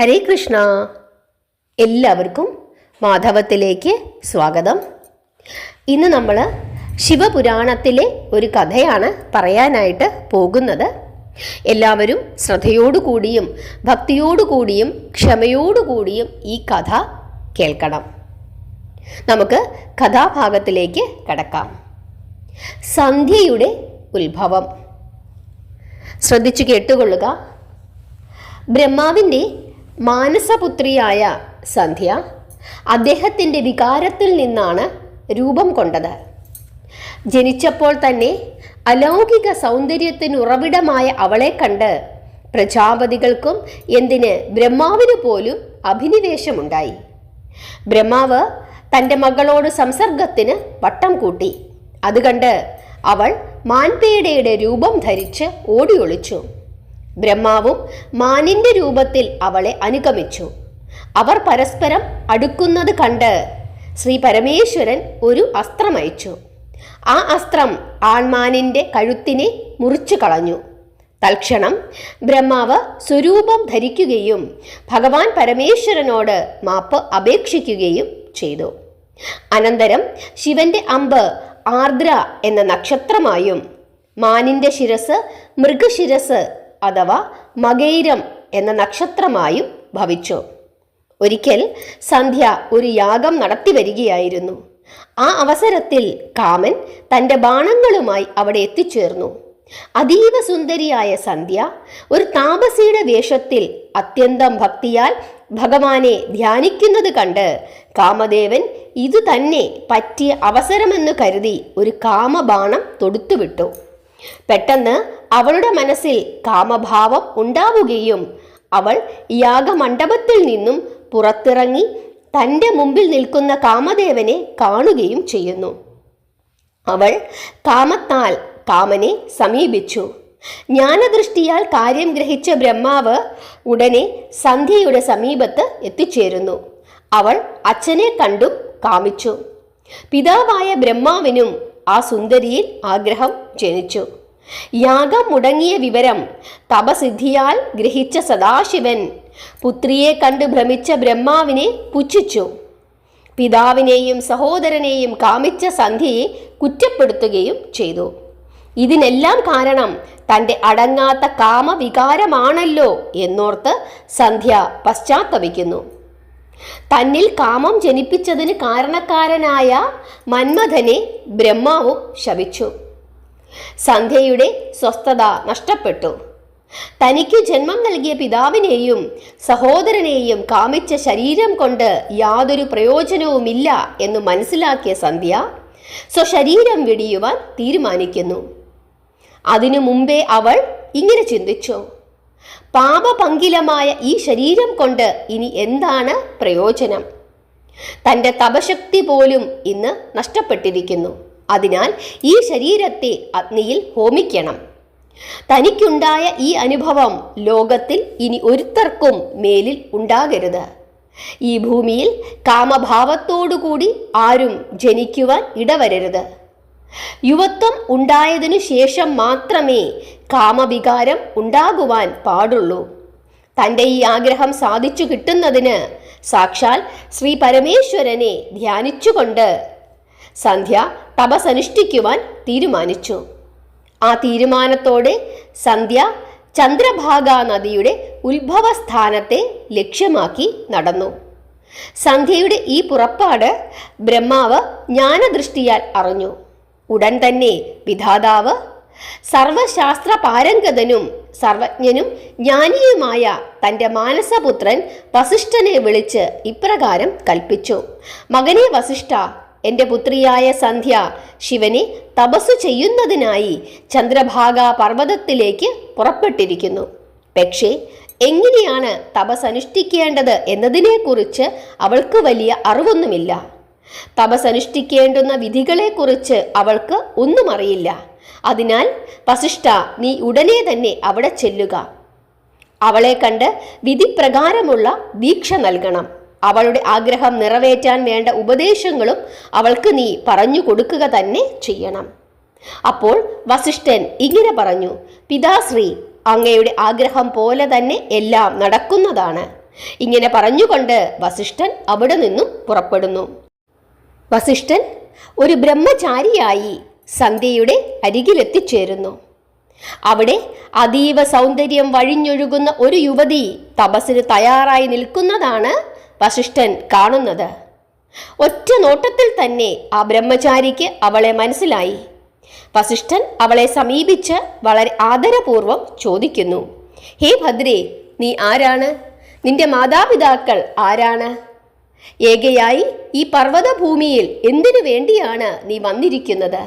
ഹരേ കൃഷ്ണ. എല്ലാവർക്കും മാധവത്തിലേക്ക് സ്വാഗതം. ഇന്ന് നമ്മൾ ശിവപുരാണത്തിലെ ഒരു കഥയാണ് പറയാനായിട്ട് പോകുന്നത്. എല്ലാവരും ശ്രദ്ധയോടുകൂടിയും ഭക്തിയോടുകൂടിയും ക്ഷമയോടുകൂടിയും ഈ കഥ കേൾക്കണം. നമുക്ക് കഥാഭാഗത്തിലേക്ക് കടക്കാം. സന്ധ്യയുടെ ഉത്ഭവം. ശ്രദ്ധിച്ചു കേട്ടുകൊള്ളുക. ബ്രഹ്മാവിന്റെ മാനസപുത്രിയായ സന്ധ്യ അദ്ദേഹത്തിന്റെ വികാരത്തിൽ നിന്നാണ് രൂപം കൊണ്ടത്. ജനിച്ചപ്പോൾ തന്നെ അലൗകിക സൗന്ദര്യത്തിനുറവിടമായ അവളെ കണ്ട് പ്രജാപതികൾക്കും എന്തിന് ബ്രഹ്മാവിന് പോലും അഭിനിവേശമുണ്ടായി. ബ്രഹ്മാവ് തന്റെ മകളോട് സംസർഗത്തിന് വട്ടം കൂട്ടി. അതുകണ്ട് അവൾ മാൻപേടയുടെ രൂപം ധരിച്ച് ഓടി ഒളിച്ചു ബ്രഹ്മാവും മാനിന്റെ രൂപത്തിൽ അവളെ അനുഗമിച്ചു. അവർ പരസ്പരം അടുക്കുന്നത് കണ്ട് ശ്രീ പരമേശ്വരൻ ഒരു അസ്ത്രം അസ്ത്രമയച്ചു ആ അസ്ത്രം ആൺമാനിന്റെ കഴുത്തിനെ മുറിച്ചു കളഞ്ഞു. തൽക്ഷണം ബ്രഹ്മാവ് സ്വരൂപം ധരിക്കുകയും ഭഗവാൻ പരമേശ്വരനോട് മാപ്പ് അപേക്ഷിക്കുകയും ചെയ്തു. അനന്തരം ശിവന്റെ അമ്പ് ആർദ്ര എന്ന നക്ഷത്രമായും മാനിന്റെ ശിരസ് മൃഗശിരസ് അഥവാ മകൈരം എന്ന നക്ഷത്രമായും ഭവിച്ചു. ഒരിക്കൽ സന്ധ്യ ഒരു യാഗം നടത്തി വരികയായിരുന്നു. ആ അവസരത്തിൽ കാമൻ തന്റെ ബാണങ്ങളുമായി അവിടെ എത്തിച്ചേർന്നു. അതീവ സുന്ദരിയായ സന്ധ്യ ഒരു താപസിയുടെ വേഷത്തിൽ അത്യന്തം ഭക്തിയാൽ ഭഗവാനെ ധ്യാനിക്കുന്നത് കണ്ട് കാമദേവൻ ഇതു തന്നെ പറ്റിയ അവസരമെന്ന് കരുതി ഒരു കാമബാണം തൊടുത്തുവിട്ടു. പെട്ടെന്ന് അവളുടെ മനസ്സിൽ കാമഭാവം ഉണ്ടാവുകയും അവൾ യാഗമണ്ഡപത്തിൽ നിന്നും പുറത്തിറങ്ങി തന്റെ മുമ്പിൽ നിൽക്കുന്ന കാമദേവനെ കാണുകയും ചെയ്യുന്നു. അവൾ കാമത്താൽ കാമനെ സമീപിച്ചു. ജ്ഞാനദൃഷ്ടിയാൽ കാര്യം ഗ്രഹിച്ച ബ്രഹ്മാവ് ഉടനെ സന്ധ്യയുടെ സമീപത്ത് എത്തിച്ചേരുന്നു. അവൾ അച്ഛനെ കണ്ടും കാമിച്ചു. പിതാവായ ബ്രഹ്മാവിനും ആ സുന്ദരിയിൽ ആഗ്രഹം ജനിച്ചു. യാഗം മുടങ്ങിയ വിവരം തപസിദ്ധിയാൽ ഗ്രഹിച്ച സദാശിവൻ. പുത്രിയെ കണ്ട് ഭ്രമിച്ച ബ്രഹ്മാവിനെ പുച്ഛിച്ചു. പിതാവിനെയും സഹോദരനെയും കാമിച്ച സന്ധ്യയെ കുറ്റപ്പെടുത്തുകയും ചെയ്തു. ഇതിനെല്ലാം കാരണം തന്റെ അടങ്ങാത്ത കാമവികാരമാണല്ലോ എന്നോർത്ത് സന്ധ്യ പശ്ചാത്തപിക്കുന്നു. തന്നിൽ കാമം ജനിപ്പിച്ചതിന് കാരണക്കാരനായ മന്മഥനെ ബ്രഹ്മാവും ശപിച്ചു. സന്ധ്യയുടെ സ്വസ്ഥത നഷ്ടപ്പെട്ടു. തനിക്ക് ജന്മം നൽകിയ പിതാവിനെയും സഹോദരനെയും കാമിച്ച ശരീരം കൊണ്ട് യാതൊരു പ്രയോജനവുമില്ല എന്ന് മനസ്സിലാക്കിയ സന്ധ്യ സ്വശരീരം വെടിയുവാൻ തീരുമാനിക്കുന്നു. അതിനു മുമ്പേ അവൾ ഇങ്ങനെ ചിന്തിച്ചു. പാപപങ്കിലമായ ഈ ശരീരം കൊണ്ട് ഇനി എന്താണ് പ്രയോജനം? തന്റെ തപശക്തി പോലും ഇന്ന് നഷ്ടപ്പെട്ടിരിക്കുന്നു. അതിനാൽ ഈ ശരീരത്തെ അഗ്നിയിൽ ഹോമിക്കണം. തനിക്കുണ്ടായ ഈ അനുഭവം ലോകത്തിൽ ഇനി ഒരുത്തർക്കും മേലിൽ ഉണ്ടാകരുത്. ഈ ഭൂമിയിൽ കാമഭാവത്തോടുകൂടി ആരും ജനിക്കുവാൻ ഇടവരരുത്. യുവത്വം ഉണ്ടായതിനു ശേഷം മാത്രമേ കാമവികാരം ഉണ്ടാകുവാൻ പാടുള്ളൂ. തന്റെ ഈ ആഗ്രഹം സാധിച്ചു കിട്ടുന്നതിന് സാക്ഷാൽ ശ്രീ പരമേശ്വരനെ ധ്യാനിച്ചുകൊണ്ട് സന്ധ്യ തപസനുഷ്ഠിക്കുവാൻ തീരുമാനിച്ചു. ആ തീരുമാനത്തോടെ സന്ധ്യ ചന്ദ്രഭാഗ നദിയുടെ ഉത്ഭവസ്ഥാനത്തെ ലക്ഷ്യമാക്കി നടന്നു. സന്ധ്യയുടെ ഈ പുറപ്പാട് ബ്രഹ്മാവ് ജ്ഞാനദൃഷ്ടിയാൽ അറിഞ്ഞു. ഉടൻ തന്നെ വിധാതാവ് സർവശാസ്ത്ര പാരംഗതനും സർവജ്ഞനും ജ്ഞാനിയുമായ തന്റെ മാനസപുത്രൻ വസിഷ്ഠനെ വിളിച്ച് ഇപ്രകാരം കൽപ്പിച്ചു. മകനെ വസിഷ്ഠ എന്റെ പുത്രിയായ സന്ധ്യ ശിവനെ തപസ്സു ചെയ്യുന്നതിനായി ചന്ദ്രഭാഗ പർവതത്തിലേക്ക് പുറപ്പെട്ടിരിക്കുന്നു. പക്ഷേ എങ്ങനെയാണ് തപസ് അനുഷ്ഠിക്കേണ്ടത് എന്നതിനെക്കുറിച്ച് അവൾക്ക് വലിയ അറിവൊന്നുമില്ല. തപസ് അനുഷ്ഠിക്കേണ്ടുന്ന വിധികളെക്കുറിച്ച് അവൾക്ക് ഒന്നും അറിയില്ല അതിനാൽ വസിഷ്ഠ നീ ഉടനെ തന്നെ അവിടെ ചെല്ലുക. അവളെ കണ്ട് വിധിപ്രകാരമുള്ള ദീക്ഷ നൽകണം. അവളുടെ ആഗ്രഹം നിറവേറ്റാൻ വേണ്ട ഉപദേശങ്ങളും അവൾക്ക് നീ പറഞ്ഞു കൊടുക്കുക തന്നെ ചെയ്യണം. അപ്പോൾ വസിഷ്ഠൻ ഇങ്ങനെ പറഞ്ഞു പിതാശ്രീ അങ്ങയുടെ ആഗ്രഹം പോലെ തന്നെ എല്ലാം നടക്കുന്നതാണ്. ഇങ്ങനെ പറഞ്ഞുകൊണ്ട് വസിഷ്ഠൻ അവിടെ നിന്നും പുറപ്പെടുന്നു. വസിഷ്ഠൻ ഒരു ബ്രഹ്മചാരിയായി സന്ധ്യയുടെ അരികിലെത്തിച്ചേരുന്നു. അവിടെ അതീവ സൗന്ദര്യം വഴിഞ്ഞൊഴുകുന്ന ഒരു യുവതി തപസ്സിന് തയ്യാറായി നിൽക്കുന്നതാണ് വസിഷ്ഠൻ കാണുന്നത്. ഒറ്റ നോട്ടത്തിൽ തന്നെ ആ ബ്രഹ്മചാരിക്ക് അവളെ മനസ്സിലായി. വസിഷ്ഠൻ അവളെ സമീപിച്ച് വളരെ ആദരപൂർവം ചോദിക്കുന്നു. ഹേ ഭദ്രേ നീ ആരാണ്? നിന്റെ മാതാപിതാക്കൾ ആരാണ്? ഏകയായി ഈ പർവതഭൂമിയിൽ എന്തിനു വേണ്ടിയാണ് നീ വന്നിരിക്കുന്നത്?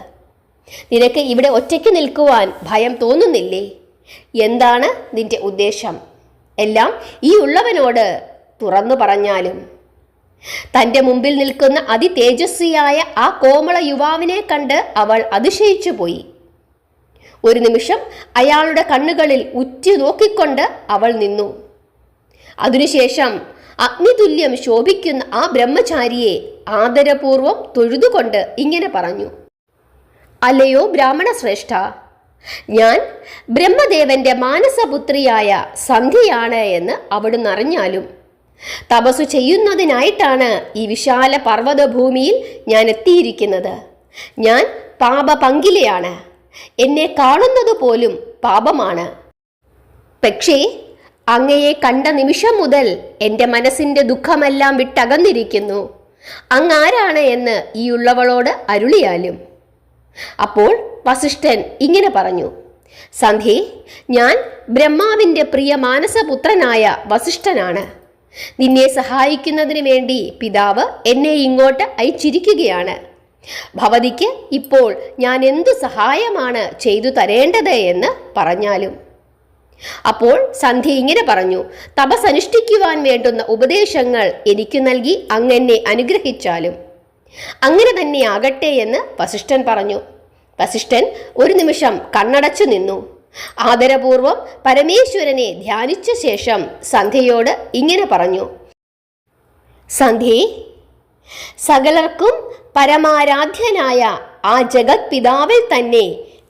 നിനക്ക് ഇവിടെ ഒറ്റയ്ക്ക് നിൽക്കുവാൻ ഭയം തോന്നുന്നില്ലേ? എന്താണ് നിന്റെ ഉദ്ദേശം? എല്ലാം ഈ ഉള്ളവനോട് തുറന്നു പറഞ്ഞാലും തന്റെ മുമ്പിൽ നിൽക്കുന്ന അതിതേജസ്വിയായ ആ കോമള യുവാവിനെ കണ്ട് അവൾ അതിശയിച്ചു പോയി. ഒരു നിമിഷം അയാളുടെ കണ്ണുകളിൽ ഉറ്റു നോക്കിക്കൊണ്ട് അവൾ നിന്നു. അതിനുശേഷം അഗ്നിതുല്യം ശോഭിക്കുന്ന ആ ബ്രഹ്മചാരിയെ ആദരപൂർവം തൊഴുതുകൊണ്ട് ഇങ്ങനെ പറഞ്ഞു. അല്ലയോ ബ്രാഹ്മണ ശ്രേഷ്ഠ ഞാൻ ബ്രഹ്മദേവന്റെ മാനസപുത്രിയായ സന്ധ്യയാണ് എന്ന് അവിടുന്ന് അറിഞ്ഞാലും തപസ്സു ചെയ്യുന്നതിനായിട്ടാണ് ഈ വിശാല പർവതഭൂമിയിൽ ഞാൻ എത്തിയിരിക്കുന്നത്. ഞാൻ പാപപങ്കിലയാണ്. എന്നെ കാണുന്നത് പോലും പാപമാണ്. പക്ഷേ അങ്ങയെ കണ്ട നിമിഷം മുതൽ എന്റെ മനസ്സിന്റെ ദുഃഖമെല്ലാം വിട്ടകന്നിരിക്കുന്നു. അങ്ങാരാണ് എന്ന് ഈ ഉള്ളവളോട് അരുളിയാലും. അപ്പോൾ വസിഷ്ഠൻ ഇങ്ങനെ പറഞ്ഞു സന്ധി ഞാൻ ബ്രഹ്മാവിന്റെ പ്രിയ മാനസപുത്രനായ വസിഷ്ഠനാണ്. നിന്നെ സഹായിക്കുന്നതിന് വേണ്ടി പിതാവ് എന്നെ ഇങ്ങോട്ട് അയച്ചിരിക്കുകയാണ്. ഭവതിക്ക് ഇപ്പോൾ ഞാൻ എന്തു സഹായമാണ് ചെയ്തു തരേണ്ടത് എന്ന് പറഞ്ഞാലും. അപ്പോൾ സന്ധ്യ ഇങ്ങനെ പറഞ്ഞു തപസ് അനുഷ്ഠിക്കുവാൻ വേണ്ടുന്ന ഉപദേശങ്ങൾ എനിക്ക് നൽകി അങ്ങനെ അനുഗ്രഹിച്ചാലും. അങ്ങനെ തന്നെ ആകട്ടെ എന്ന് വസിഷ്ഠൻ പറഞ്ഞു. വസിഷ്ഠൻ ഒരു നിമിഷം കണ്ണടച്ചു നിന്നു. ആദരപൂർവം പരമേശ്വരനെ ധ്യാനിച്ച ശേഷം സന്ധ്യയോട് ഇങ്ങനെ പറഞ്ഞു. സന്ധി സകലർക്കും പരമാരാധ്യനായ ആ ജഗത് പിതാവിൽ തന്നെ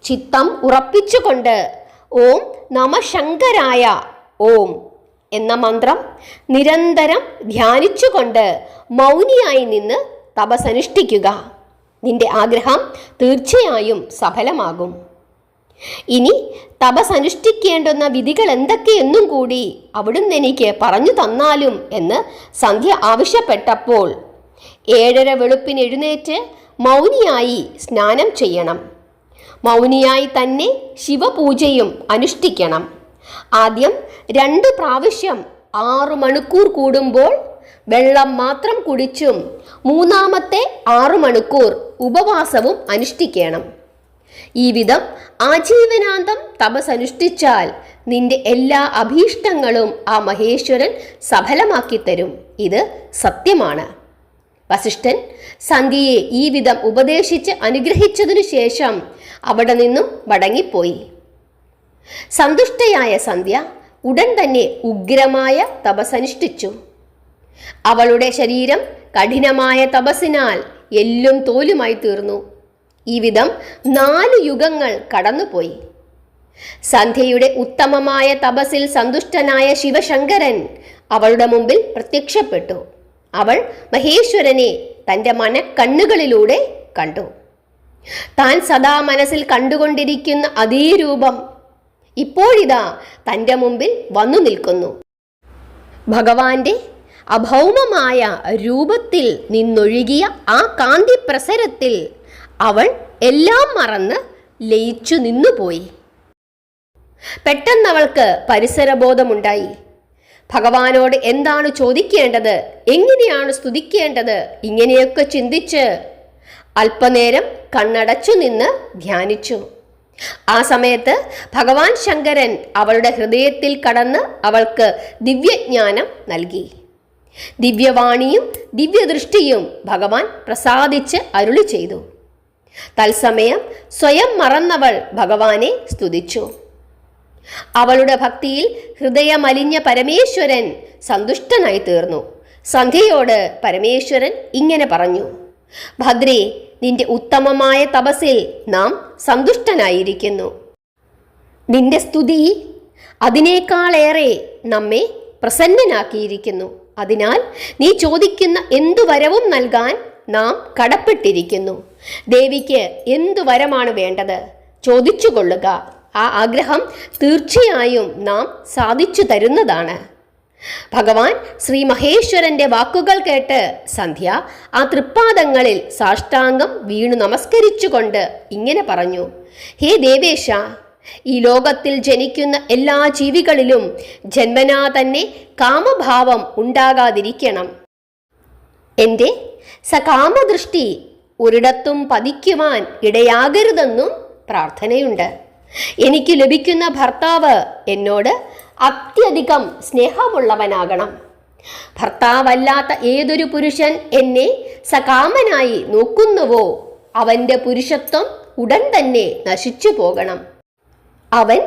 ചിത്തം ഉറപ്പിച്ചുകൊണ്ട് ഓം നമശങ്കരായ ഓം എന്ന മന്ത്രം നിരന്തരം ധ്യാനിച്ചുകൊണ്ട് മൗനിയായി നിന്ന് തപസനുഷ്ഠിക്കുക നിന്റെ ആഗ്രഹം തീർച്ചയായും സഫലമാകും. ഇനി തപസ് അനുഷ്ഠിക്കേണ്ടുന്ന വിധികൾ എന്തൊക്കെയെന്നും കൂടി അവിടുന്ന് എനിക്ക് പറഞ്ഞു തന്നാലും എന്ന് സന്ധ്യ ആവശ്യപ്പെട്ടപ്പോൾ ഏഴര വെളുപ്പിന് എഴുന്നേറ്റ് മൗനിയായി സ്നാനം ചെയ്യണം. മൗനിയായി തന്നെ ശിവപൂജയും അനുഷ്ഠിക്കണം. ആദ്യം രണ്ട് പ്രാവശ്യം ആറു മണിക്കൂർ കൂടുമ്പോൾ വെള്ളം മാത്രം കുടിച്ചും മൂന്നാമത്തെ ആറു മണിക്കൂർ ഉപവാസവും അനുഷ്ഠിക്കണം. ഈ വിധം ആജീവനാന്തം തപസ് അനുഷ്ഠിച്ചാൽ നിന്റെ എല്ലാ അഭീഷ്ടങ്ങളും ആ മഹേശ്വരൻ സഫലമാക്കി തരും. ഇത് സത്യമാണ്. വസിഷ്ഠൻ സന്ധ്യയെ ഈ വിധം ഉപദേശിച്ച് അനുഗ്രഹിച്ചതിനു ശേഷം അവിടെ നിന്നും മടങ്ങിപ്പോയി. സന്തുഷ്ടയായ സന്ധ്യ ഉടൻ തന്നെ ഉഗ്രമായ തപസ്സനുഷ്ഠിച്ചു. അവളുടെ ശരീരം കഠിനമായ തപസ്സിനാൽ എല്ലും തോലുമായി തീർന്നു. ഈ വിധം നാല് യുഗങ്ങൾ കടന്നുപോയി. സന്ധ്യയുടെ ഉത്തമമായ തപസിൽ സന്തുഷ്ടനായ ശിവശങ്കരൻ അവളുടെ മുമ്പിൽ പ്രത്യക്ഷപ്പെട്ടു. അവൾ മഹേശ്വരനെ തന്റെ മനക്കണ്ണുകളിലൂടെ കണ്ടു. താൻ സദാ മനസ്സിൽ കണ്ടുകൊണ്ടിരിക്കുന്ന അതേ രൂപം ഇപ്പോഴിതാ തന്റെ മുമ്പിൽ വന്നു നിൽക്കുന്നു. ഭഗവാന്റെ അഭൗമമായ രൂപത്തിൽ നിന്നൊഴുകിയ ആ കാന്തി പ്രസരത്തിൽ അവൾ എല്ലാം മറന്ന് ലയിച്ചു നിന്നുപോയി. പെട്ടെന്നവൾക്ക് പരിസരബോധമുണ്ടായി. ഭഗവാനോട് എന്താണ് ചോദിക്കേണ്ടത്? എങ്ങനെയാണ് സ്തുതിക്കേണ്ടത്? ഇങ്ങനെയൊക്കെ ചിന്തിച്ച് അല്പനേരം കണ്ണടച്ചു നിന്ന് ധ്യാനിച്ചു. ആ സമയത്ത് ഭഗവാൻ ശങ്കരൻ അവളുടെ ഹൃദയത്തിൽ കടന്ന് അവൾക്ക് ദിവ്യജ്ഞാനം നൽകി. ദിവ്യവാണിയും ദിവ്യദൃഷ്ടിയും ഭഗവാൻ പ്രസാദിച്ച് അരുളി ചെയ്തു. തത്സമയം സ്വയം മറന്നവൾ ഭഗവാനെ സ്തുതിച്ചു. അവളുടെ ഭക്തിയിൽ ഹൃദയമലിഞ്ഞ പരമേശ്വരൻ സന്തുഷ്ടനായി തീർന്നു സന്ധ്യയോട് പരമേശ്വരൻ ഇങ്ങനെ പറഞ്ഞു ഭദ്രി നിന്റെ ഉത്തമമായ തപസിൽ നാം സന്തുഷ്ടനായിരിക്കുന്നു. നിന്റെ സ്തുതി അതിനേക്കാളേറെ നമ്മെ പ്രസന്നനാക്കിയിരിക്കുന്നു. അതിനാൽ നീ ചോദിക്കുന്ന എന്തു വരവും നൽകാൻ നാം കടപ്പെട്ടിരിക്കുന്നു. ദേവിക്ക് എന്തു വരമാണ് വേണ്ടത്? ചോദിച്ചു കൊള്ളുക ആ ആഗ്രഹം തീർച്ചയായും നാം സാധിച്ചു തരുന്നതാണ്. ഭഗവാൻ ശ്രീ മഹേശ്വരന്റെ വാക്കുകൾ കേട്ട് സന്ധ്യ ആ തൃപ്പാദങ്ങളിൽ സാഷ്ടാംഗം വീണു നമസ്കരിച്ചുകൊണ്ട് ഇങ്ങനെ പറഞ്ഞു ഹേ ദേവേശ ഈ ലോകത്തിൽ ജനിക്കുന്ന എല്ലാ ജീവികളിലും ജന്മനാ തന്നെ കാമഭാവം ഉണ്ടാകാതിരിക്കണം. എന്റെ സകാമദൃഷ്ടി ഒരിടത്തും പതിക്കുവാൻ ഇടയാകരുതെന്നും പ്രാർത്ഥനയുണ്ട്. എനിക്ക് ലഭിക്കുന്ന ഭർത്താവ് എന്നോട് അത്യധികം സ്നേഹമുള്ളവനാകണം. ഭർത്താവല്ലാത്ത ഏതൊരു പുരുഷൻ എന്നെ സകാമനായി നോക്കുന്നുവോ അവന്റെ പുരുഷത്വം ഉടൻ തന്നെ നശിച്ചു പോകണം. അവൻ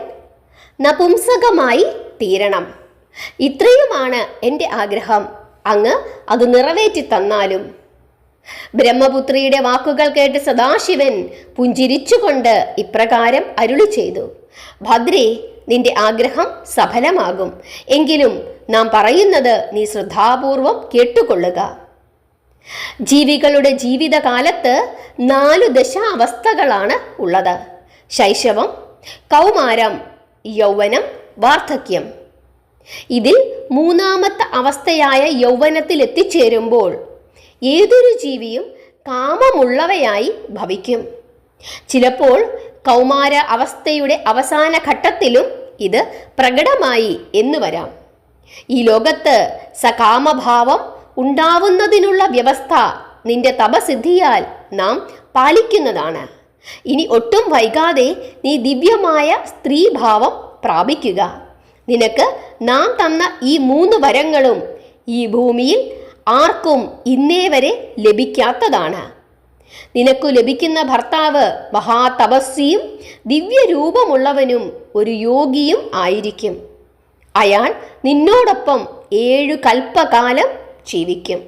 നപുംസകമായി തീരണം. ഇത്രയുമാണ് എന്റെ ആഗ്രഹം. അങ്ങ് അത് നിറവേറ്റി തന്നാലും ബ്രഹ്മപുത്രിയുടെ വാക്കുകൾ കേട്ട് സദാശിവൻ പുഞ്ചിരിച്ചുകൊണ്ട് ഇപ്രകാരം അരുളി ചെയ്തു. ഭദ്രി നിന്റെ ആഗ്രഹം സഫലമാകും. എങ്കിലും നാം പറയുന്നത് നീ ശ്രദ്ധാപൂർവം കേട്ടുകൊള്ളുക. ജീവികളുടെ ജീവിതകാലത്ത് നാലു ദശാവസ്ഥകളാണ് ഉള്ളത്. ശൈശവം കൗമാരം യൗവനം വാർദ്ധക്യം. ഇതിൽ മൂന്നാമത്തെ അവസ്ഥയായ യൗവനത്തിൽ എത്തിച്ചേരുമ്പോൾ ഏതൊരു ജീവിയും കാമമുള്ളവയായി ഭവിക്കും. ചിലപ്പോൾ കൗമാര അവസ്ഥയുടെ അവസാന ഘട്ടത്തിലും ഇത് പ്രകടമായി എന്ന് വരാം. ഈ ലോകത്ത് സകാമഭാവം ഉണ്ടാവുന്നതിനുള്ള വ്യവസ്ഥ നിന്റെ തപസിദ്ധിയാൽ നാം പാലിക്കുന്നതാണ്. ഇനി ഒട്ടും വൈകാതെ നീ ദിവ്യമായ സ്ത്രീഭാവം പ്രാപിക്കുക. നിനക്ക് നാം തന്ന ഈ മൂന്ന് വരങ്ങളും ഈ ഭൂമിയിൽ ആർക്കും ഇന്നേ വരെ ലഭിക്കാത്തതാണ്. നിനക്കു ലഭിക്കുന്ന ഭർത്താവ് മഹാതപസ്വിയും ദിവ്യരൂപമുള്ളവനും ഒരു യോഗിയും ആയിരിക്കും. അയാൾ നിന്നോടൊപ്പം ഏഴു കൽപ്പകാലം ജീവിക്കും.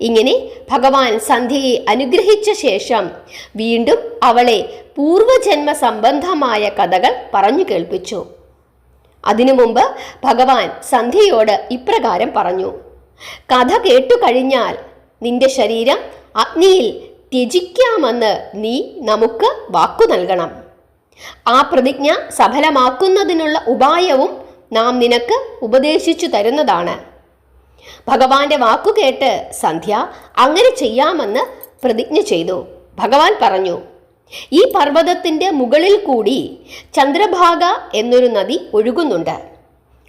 ഇങ്ങനെ ഭഗവാൻ സന്ധ്യയെ അനുഗ്രഹിച്ച ശേഷം വീണ്ടും അവളെ പൂർവജന്മ സംബന്ധമായ കഥകൾ പറഞ്ഞു കേൾപ്പിച്ചു. അതിനു മുമ്പ് ഭഗവാൻ സന്ധ്യയോട് ഇപ്രകാരം പറഞ്ഞു. കഥ കേട്ടു കഴിഞ്ഞാൽ നിന്റെ ശരീരം അഗ്നിയിൽ ത്യജിക്കാമെന്ന് നീ നമുക്ക് വാക്കു നൽകണം. ആ പ്രതിജ്ഞ സഫലമാക്കുന്നതിനുള്ള ഉപായവും നാം നിനക്ക് ഉപദേശിച്ചു തരുന്നതാണ്. ഭഗവാന്റെ വാക്കു കേട്ട് സന്ധ്യ അങ്ങനെ ചെയ്യാമെന്ന് പ്രതിജ്ഞ ചെയ്തു. ഭഗവാൻ പറഞ്ഞു ഈ പർവതത്തിന്റെ മുകളിൽ കൂടി ചന്ദ്രഭാഗ എന്നൊരു നദി ഒഴുകുന്നുണ്ട്.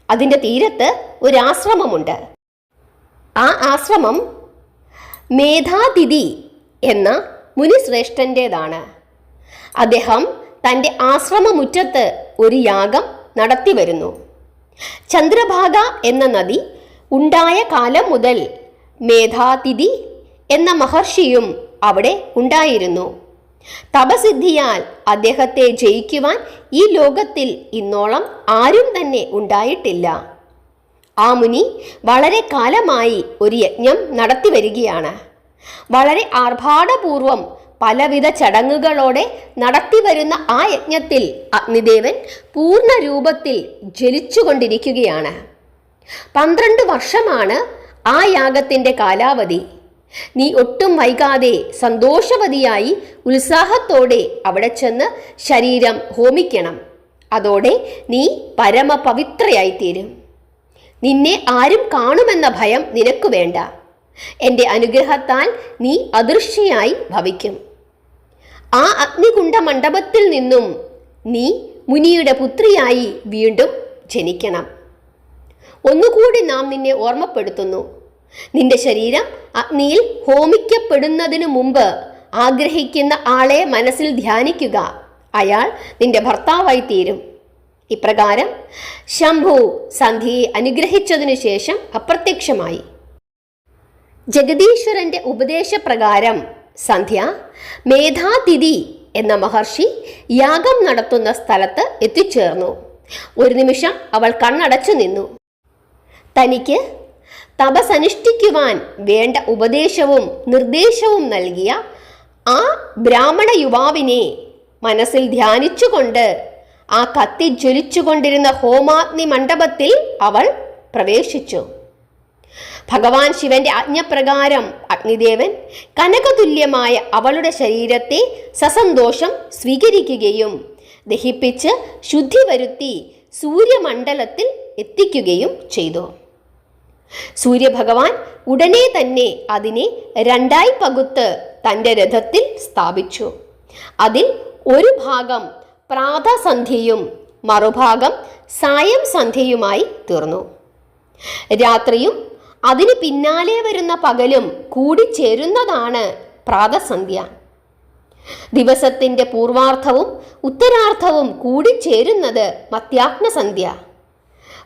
അതിന്റെ തീരത്ത് ഒരു ആശ്രമമുണ്ട് ആ ആശ്രമം മേധാതിഥി എന്ന മുനിശ്രേഷ്ഠന്റെതാണ് അദ്ദേഹം തന്റെ ആശ്രമമുറ്റത്ത് ഒരു യാഗം നടത്തി വരുന്നു. ചന്ദ്രഭാഗ എന്ന നദി ഉണ്ടായ കാലം മുതൽ മേധാതിഥി എന്ന മഹർഷിയും അവിടെ ഉണ്ടായിരുന്നു. തപസിദ്ധിയാൽ അദ്ദേഹത്തെ ജയിക്കുവാൻ ഈ ലോകത്തിൽ ഇന്നോളം ആരും തന്നെ ഉണ്ടായിട്ടില്ല. ആ മുനി വളരെ കാലമായി ഒരു യജ്ഞം നടത്തി വരികയാണ്. വളരെ ആർഭാടപൂർവം പലവിധ ചടങ്ങുകളോടെ നടത്തി വരുന്ന ആ യജ്ഞത്തിൽ അഗ്നിദേവൻ പൂർണ രൂപത്തിൽ ജ്വലിച്ചുകൊണ്ടിരിക്കുകയാണ്. പന്ത്രണ്ട് വർഷമാണ് ആ യാഗത്തിന്റെ കാലാവധി. നീ ഒട്ടും വൈകാതെ സന്തോഷവതിയായി ഉത്സാഹത്തോടെ അവിടെ ചെന്ന് ശരീരം ഹോമിക്കണം. അതോടെ നീ പരമപവിത്രയായിത്തീരും. നിന്നെ ആരും കാണുമെന്ന ഭയം നിനക്ക് വേണ്ട. എന്റെ അനുഗ്രഹത്താൽ നീ അദൃശ്യയായി ഭവിക്കും. ആ അഗ്നികുണ്ട മണ്ഡപത്തിൽ നിന്നും നീ മുനിയുടെ പുത്രിയായി വീണ്ടും ജനിക്കണം. ഒന്നുകൂടി നാം നിന്നെ ഓർമ്മപ്പെടുത്തുന്നു. നിന്റെ ശരീരം അഗ്നിയിൽ ഹോമിക്കപ്പെടുന്നതിനു മുമ്പ് ആഗ്രഹിക്കുന്ന ആളെ മനസ്സിൽ ധ്യാനിക്കുക. അയാൾ നിന്റെ ഭർത്താവായി തീരും. ഇപ്രകാരം ശംഭു സന്ധി അനുഗ്രഹിച്ചതിനു ശേഷം അപ്രത്യക്ഷമായി. ജഗദീശ്വരന്റെ ഉപദേശപ്രകാരം സന്ധ്യ മേധാതിഥി എന്ന മഹർഷി യാഗം നടത്തുന്ന സ്ഥലത്ത് എത്തിച്ചേർന്നു. ഒരു നിമിഷം അവൾ കണ്ണടച്ചു നിന്നു. തനിക്ക് തപസനുഷ്ഠിക്കുവാൻ വേണ്ട ഉപദേശവും നിർദ്ദേശവും നൽകിയ ആ ബ്രാഹ്മണ യുവാവിനെ മനസ്സിൽ ധ്യാനിച്ചുകൊണ്ട് ആ കത്തി ജ്വലിച്ചുകൊണ്ടിരുന്ന ഹോമാഗ്നി മണ്ഡപത്തിൽ അവൾ പ്രവേശിച്ചു. ഭഗവാൻ ശിവന്റെ ആജ്ഞപ്രകാരം അഗ്നിദേവൻ കനകതുല്യമായ അവളുടെ ശരീരത്തെ സസന്തോഷം സ്വീകരിക്കുകയും ദഹിപ്പിച്ച് ശുദ്ധി വരുത്തി സൂര്യമണ്ഡലത്തിൽ എത്തിക്കുകയും ചെയ്തു. സൂര്യഭഗവാൻ ഉടനെ തന്നെ അതിനെ രണ്ടായി പകുത്ത് തന്റെ രഥത്തിൽ സ്ഥാപിച്ചു. അതിൽ ഒരു ഭാഗം പ്രാതസന്ധ്യയും മറുഭാഗം സായം സന്ധ്യയുമായി തീർന്നു. രാത്രിയും അതിന് പിന്നാലെ വരുന്ന പകലും കൂടിച്ചേരുന്നതാണ് പ്രാതസന്ധ്യ. ദിവസത്തിന്റെ പൂർവാർത്ഥവും ഉത്തരാർത്ഥവും കൂടിച്ചേരുന്നത് മധ്യാഹ്നസന്ധ്യ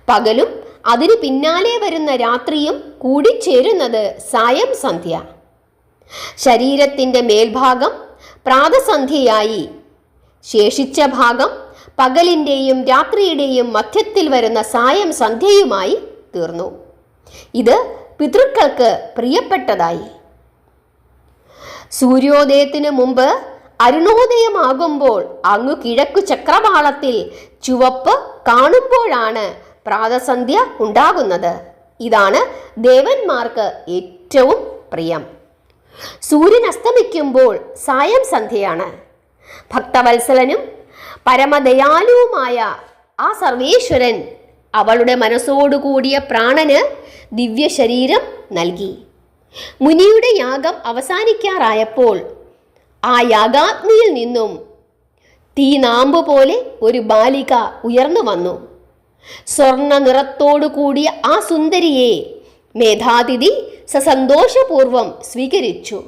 പകലും അതിന് പിന്നാലെ വരുന്ന രാത്രിയും കൂടിച്ചേരുന്നത് സായം സന്ധ്യ. ശരീരത്തിന്റെ മേൽഭാഗം പ്രാതസന്ധ്യയായി ശേഷിച്ച ഭാഗം പകലിന്റെയും രാത്രിയുടെയും മധ്യത്തിൽ വരുന്ന സായം സന്ധ്യയുമായി തീർന്നു. ഇത് പിതൃക്കൾക്ക് പ്രിയപ്പെട്ടതായി. സൂര്യോദയത്തിന് മുമ്പ് അരുണോദയമാകുമ്പോൾ അങ്ങു കിഴക്കു ചക്രവാളത്തിൽ ചുവപ്പ് കാണുമ്പോഴാണ് പ്രാതസന്ധ്യ ഉണ്ടാകുന്നത്. ഇതാണ് ദേവന്മാർക്ക് ഏറ്റവും പ്രിയം. സൂര്യൻ അസ്തമിക്കുമ്പോൾ സായം സന്ധ്യയാണ്. ഭക്തവത്സലനും പരമദയാലുവുമായ ആ സർവേശ്വരൻ അവളുടെ മനസ്സോടുകൂടിയ പ്രാണന് ദിവ്യ ശരീരം നൽകി. മുനിയുടെ യാഗം അവസാനിക്കാറായപ്പോൾ ആ യാഗാഗ്നിയിൽ നിന്നും തീനാമ്പ് പോലെ ഒരു ബാലിക ഉയർന്നു വന്നു. സ്വർണ നിറത്തോടു കൂടിയ ആ സുന്ദരിയെ മേധാതിഥി സസന്തോഷപൂർവം സ്വീകരിച്ചു.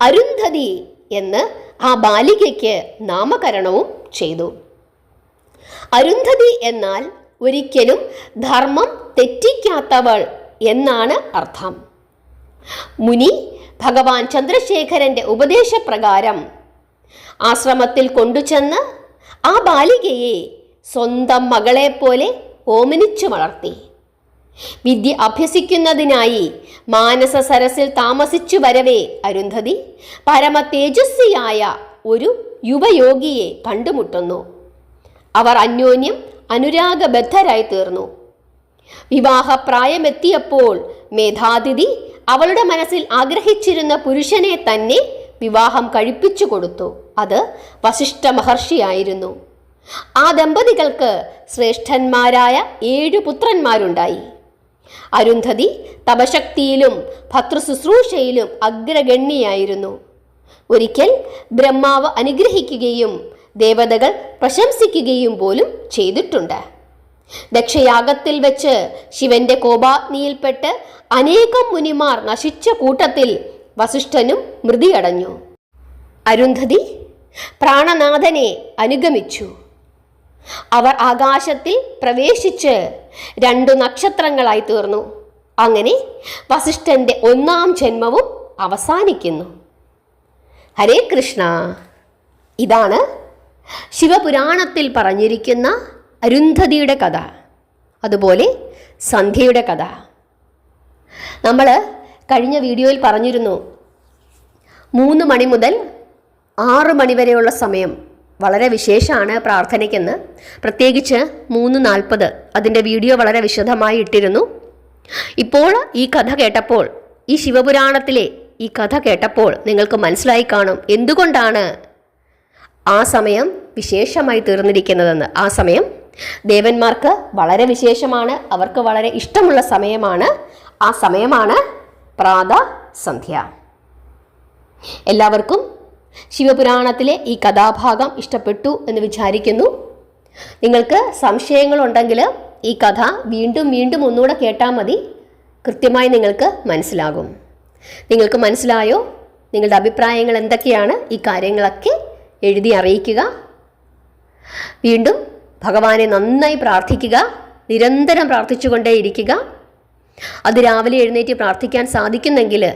അരുന്ധതി എന്ന് ആ ബാലികയ്ക്ക് നാമകരണവും ചെയ്തു. അരുന്ധതി എന്നാൽ ഒരിക്കലും ധർമ്മം തെറ്റിക്കാത്തവൾ എന്നാണ് അർത്ഥം. മുനി ഭഗവാൻ ചന്ദ്രശേഖരന്റെ ഉപദേശപ്രകാരം ആശ്രമത്തിൽ കൊണ്ടുചെന്ന് ആ ബാലികയെ സ്വന്തം മകളെപ്പോലെ ഓമനിച്ചു വളർത്തി. വിദ്യ അഭ്യസിക്കുന്നതിനായി മാനസ സരസിൽ താമസിച്ചു വരവേ അരുന്ധതി. പരമ തേജസ്വിയായ ഒരു യുവയോഗിയെ കണ്ടുമുട്ടുന്നു. അവർ അന്യോന്യം അനുരാഗബദ്ധരായി തീർന്നു. വിവാഹപ്രായമെത്തിയപ്പോൾ മേധാതിഥി അവളുടെ മനസ്സിൽ ആഗ്രഹിച്ചിരുന്ന പുരുഷനെ തന്നെ വിവാഹം കഴിപ്പിച്ചു കൊടുത്തു. അത് വശിഷ്ഠ മഹർഷിയായിരുന്നു. ആ ദമ്പതികൾക്ക് ശ്രേഷ്ഠന്മാരായ ഏഴു പുത്രന്മാരുണ്ടായി. അരുന്ധതി തപശക്തിയിലും ഭർത്തൃശുശ്രൂഷയിലും അഗ്രഗണ്യയായിരുന്നു. ഒരിക്കൽ ബ്രഹ്മാവ് അനുഗ്രഹിക്കുകയും ദേവതകൾ പ്രശംസിക്കുകയും പോലും ചെയ്തിട്ടുണ്ട്. ദക്ഷയാഗത്തിൽ വെച്ച് ശിവന്റെ കോപാഗ്നിയിൽപ്പെട്ട് അനേകം മുനിമാർ നശിച്ച കൂട്ടത്തിൽ വസിഷ്ഠനും മൃതിയടഞ്ഞു. അരുന്ധതി പ്രാണനാഥനെ അനുഗമിച്ചു. അവർ ആകാശത്തിൽ പ്രവേശിച്ച് രണ്ടു നക്ഷത്രങ്ങളായി തീർന്നു. അങ്ങനെ വസിഷ്ഠന്റെ ഒന്നാം ജന്മവും അവസാനിക്കുന്നു. ഹരേ കൃഷ്ണ. ഇതാണ് ശിവപുരാണത്തിൽ പറഞ്ഞിരിക്കുന്ന അരുന്ധതിയുടെ കഥ. അതുപോലെ സന്ധ്യയുടെ കഥ. നമ്മൾ കഴിഞ്ഞ വീഡിയോയിൽ പറഞ്ഞിരുന്നു മൂന്ന് മണി മുതൽ ആറ് മണിവരെയുള്ള സമയം. വളരെ വിശേഷമാണ് പ്രാർത്ഥനയ്ക്കെന്ന്. പ്രത്യേകിച്ച് മൂന്ന് നാൽപ്പത് അതിന്റെ വീഡിയോ വളരെ വിശദമായി ഇട്ടിരുന്നു. ഇപ്പോൾ ഈ കഥ കേട്ടപ്പോൾ ഈ ശിവപുരാണത്തിലെ ഈ കഥ കേട്ടപ്പോൾ നിങ്ങൾക്ക് മനസ്സിലായി കാണും എന്തുകൊണ്ടാണ് ആ സമയം വിശേഷമായി തീർന്നിരിക്കുന്നതെന്ന്. ആ സമയം ദേവന്മാർക്ക് വളരെ വിശേഷമാണ് അവർക്ക് വളരെ ഇഷ്ടമുള്ള സമയമാണ്. ആ സമയമാണ് പ്രാത സന്ധ്യ എല്ലാവർക്കും ശിവപുരാണത്തിലെ ഈ കഥാഭാഗം ഇഷ്ടപ്പെട്ടു എന്ന് വിചാരിക്കുന്നു. നിങ്ങൾക്ക് സംശയങ്ങളുണ്ടെങ്കിൽ ഈ കഥ വീണ്ടും വീണ്ടും ഒന്നുകൂടെ കേട്ടാൽ മതി. കൃത്യമായി നിങ്ങൾക്ക് മനസ്സിലാകും. നിങ്ങൾക്ക് മനസ്സിലായോ? നിങ്ങളുടെ അഭിപ്രായങ്ങൾ എന്തൊക്കെയാണ്? ഈ കാര്യങ്ങളൊക്കെ എഴുതി അറിയിക്കുക. വീണ്ടും ഭഗവാനെ നന്നായി പ്രാർത്ഥിക്കുക. നിരന്തരം പ്രാർത്ഥിച്ചുകൊണ്ടേയിരിക്കുക അത് രാവിലെ എഴുന്നേറ്റ് പ്രാർത്ഥിക്കാൻ സാധിക്കുന്നെങ്കിൽ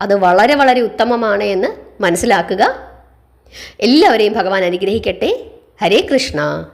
അത് വളരെ വളരെ ഉത്തമമാണ് എന്ന് മനസ്സിലാക്കുക. എല്ലാവരെയും ഭഗവാൻ അനുഗ്രഹിക്കട്ടെ. ഹരേ കൃഷ്ണ.